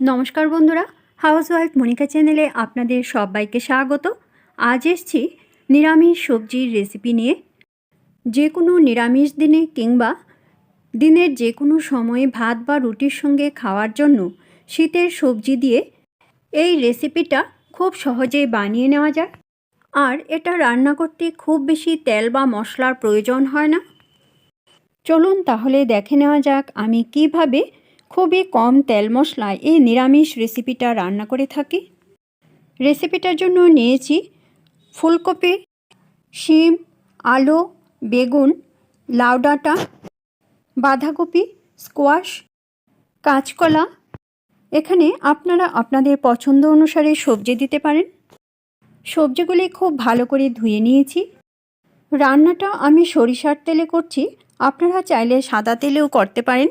নমস্কার বন্ধুরা house wife Monika চ্যানেলে আপনাদের সবাইকে স্বাগত। আজ এসছি নিরামিষ সবজির রেসিপি নিয়ে। যে কোনো নিরামিষ দিনে কিংবা দিনের যে কোনো সময়ে ভাত বা রুটির সঙ্গে খাওয়ার জন্য শীতের সবজি দিয়ে এই রেসিপিটা খুব সহজেই বানিয়ে নেওয়া যায়। আর এটা রান্না করতে খুব বেশি তেল বা মশলার প্রয়োজন হয় না। চলুন তাহলে দেখে নেওয়া যাক আমি কীভাবে খুবই কম তেল মশলায় এই নিরামিষ রেসিপিটা রান্না করে থাকি। রেসিপিটার জন্য নিয়েছি ফুলকপি, শিম, আলু, বেগুন, লাউ ডাঁটা, বাঁধাকপি স্কোয়াশ কাঁচকলা। এখানে আপনারা আপনাদের পছন্দ অনুসারে সবজি দিতে পারেন। সবজিগুলি খুব ভালো করে ধুয়ে নিয়েছি। রান্নাটা আমি সরিষার তেলে করছি। আপনারা চাইলে সাদা তেলেও করতে পারেন।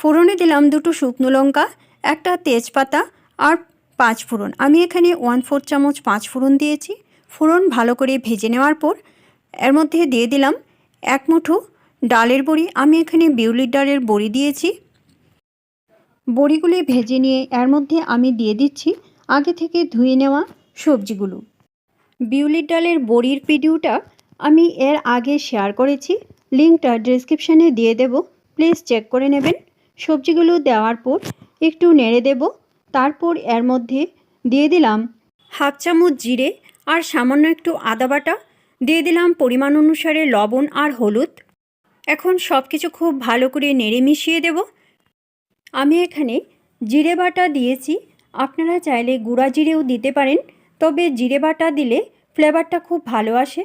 ফোড়নে দিলাম দুটো শুকনো লঙ্কা, একটা তেজপাতা আর পাঁচ ফোড়ন। আমি এখানে ওয়ান ফোর চামচ পাঁচ ফোড়ন দিয়েছি। ফোড়ন ভালো করে ভেজে নেওয়ার পর এর মধ্যে দিয়ে দিলাম এক মুঠো ডালের বড়ি। আমি এখানে বিউলির ডালের বড়ি দিয়েছি। বড়িগুলি ভেজে নিয়ে এর মধ্যে আমি দিয়ে দিচ্ছি আগে থেকে ধুয়ে নেওয়া সবজিগুলো। বিউলির ডালের বড়ির ভিডিওটা আমি এর আগে শেয়ার করেছি। লিঙ্কটা ডিসক্রিপশানে দিয়ে দেব। প্লিজ চেক করে নেবেন। সবজিগুলো দেওয়ার পর একটু নেড়ে দেব। তারপর এর মধ্যে দিয়ে দিলাম হাফ চামচ জিরে আর সামান্য একটু আদা বাটা। দিয়ে দিলাম পরিমাণ অনুসারে লবণ আর হলুদ। এখন সব কিছু খুব ভালো করে নেড়ে মিশিয়ে দেব। আমি এখানে জিরে বাটা দিয়েছি। আপনারা চাইলে গুঁড়া জিরেও দিতে পারেন, তবে জিরে বাটা দিলে ফ্লেভারটা খুব ভালো আসে।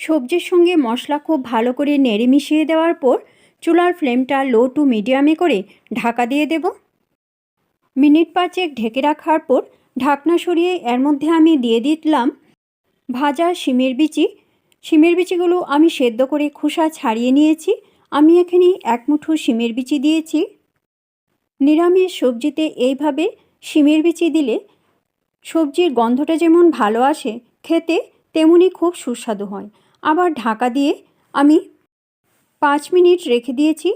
সবজির সঙ্গে মশলা খুব ভালো করে নেড়ে মিশিয়ে দেওয়ার পর চুলার ফ্লেমটা লো টু মিডিয়ামে করে ঢাকা দিয়ে দেব। মিনিট পাঁচেক ঢেকে রাখার পর ঢাকনা সরিয়ে এর মধ্যে আমি দিয়ে দিলাম ভাজা শিমের বিচি। শিমের বিচিগুলো আমি সেদ্ধ করে খোসা ছাড়িয়ে নিয়েছি। আমি এখানে এক মুঠো শিমের বিচি দিয়েছি। নিরামিষ সবজিতে এইভাবে শিমের বিচি দিলে সবজির গন্ধটা যেমন ভালো আসে, খেতে তেমনি খুব সুস্বাদু হয়। আবার ঢাকা দিয়ে আমি পাঁচ মিনিট রেখে দিয়েছি।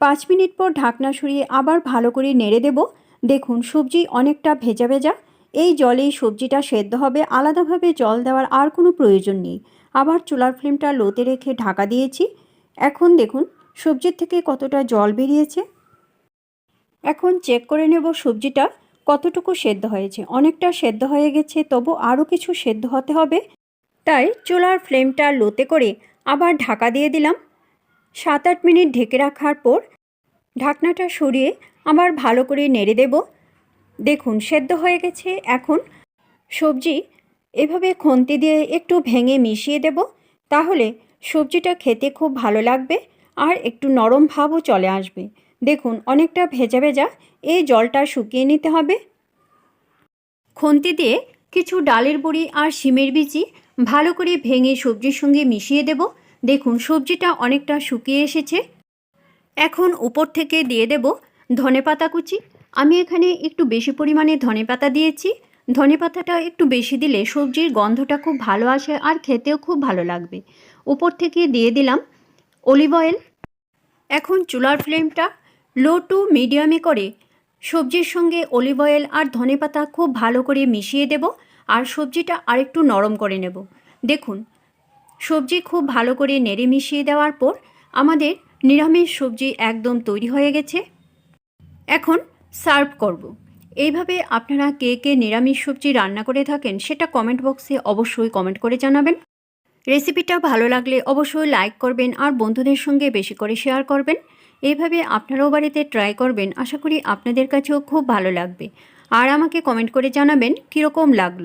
পাঁচ মিনিট পর ঢাকনা সরিয়ে আবার ভালো করে নেড়ে দেব। দেখুন, সবজি অনেকটা ভেজা ভেজা। এই জলেই সবজিটা সেদ্ধ হবে। আলাদাভাবে জল দেওয়ার আর কোনো প্রয়োজন নেই। আবার চুলার ফ্লেমটা লোতে রেখে ঢাকা দিয়েছি। এখন দেখুন, সবজির থেকে কতটা জল বেরিয়েছে। এখন চেক করে নেব সবজিটা কতটুকু সেদ্ধ হয়েছে। অনেকটা সেদ্ধ হয়ে গেছে, তবু আরও কিছু সেদ্ধ হতে হবে। তাই চুলার ফ্লেমটা লোতে করে আবার ঢাকা দিয়ে দিলাম। সাত আট মিনিট ঢেকে রাখার পর ঢাকনাটা সরিয়ে আবার ভালো করে নেড়ে দেব। দেখুন, সেদ্ধ হয়ে গেছে। এখন সবজি এভাবে খন্তি দিয়ে একটু ভেঙে মিশিয়ে দেব। তাহলে সবজিটা খেতে খুব ভালো লাগবে আর একটু নরম ভাবও চলে আসবে। দেখুন, অনেকটা ভেজা ভেজা এই জলটা শুকিয়ে নিতে হবে। খন্তি দিয়ে কিছু ডালের বড়ি আর শিমের বিচি ভালো করে ভেঙে সবজির সঙ্গে মিশিয়ে দেব। দেখুন, সবজিটা অনেকটা শুকিয়ে এসেছে। এখন উপর থেকে দিয়ে দেব ধনে পাতা কুচি। আমি এখানে একটু বেশি পরিমাণে ধনে পাতা দিয়েছি। ধনে পাতাটা একটু বেশি দিলে সবজির গন্ধটা খুব ভালো আসে আর খেতেও খুব ভালো লাগবে। উপর থেকে দিয়ে দিলাম অলিভ অয়েল। এখন চুলার ফ্লেমটা লো টু মিডিয়ামে করে সবজির সঙ্গে অলিভ অয়েল আর ধনে পাতা খুব ভালো করে মিশিয়ে দেব আর সবজিটা আরেকটু নরম করে নেব। দেখুন সবজি খুব ভালো করে নেড়ে মিশিয়ে দেওয়ার পর আমাদের নিরামিষ সবজি একদম তৈরি হয়ে গেছে। এখন সার্ভ করব। এইভাবে আপনারা কে কে নিরামিষ সবজি রান্না করে থাকেন সেটা কমেন্ট বক্সে অবশ্যই কমেন্ট করে জানাবেন। রেসিপিটা ভালো লাগলে অবশ্যই লাইক করবেন আর বন্ধুদের সঙ্গে বেশি করে শেয়ার করবেন। এইভাবে আপনারাও বাড়িতে ট্রাই করবেন, আশা করি আপনাদের কাছেও খুব ভালো লাগবে। আর আমাকে কমেন্ট করে জানাবেন কীরকম লাগল।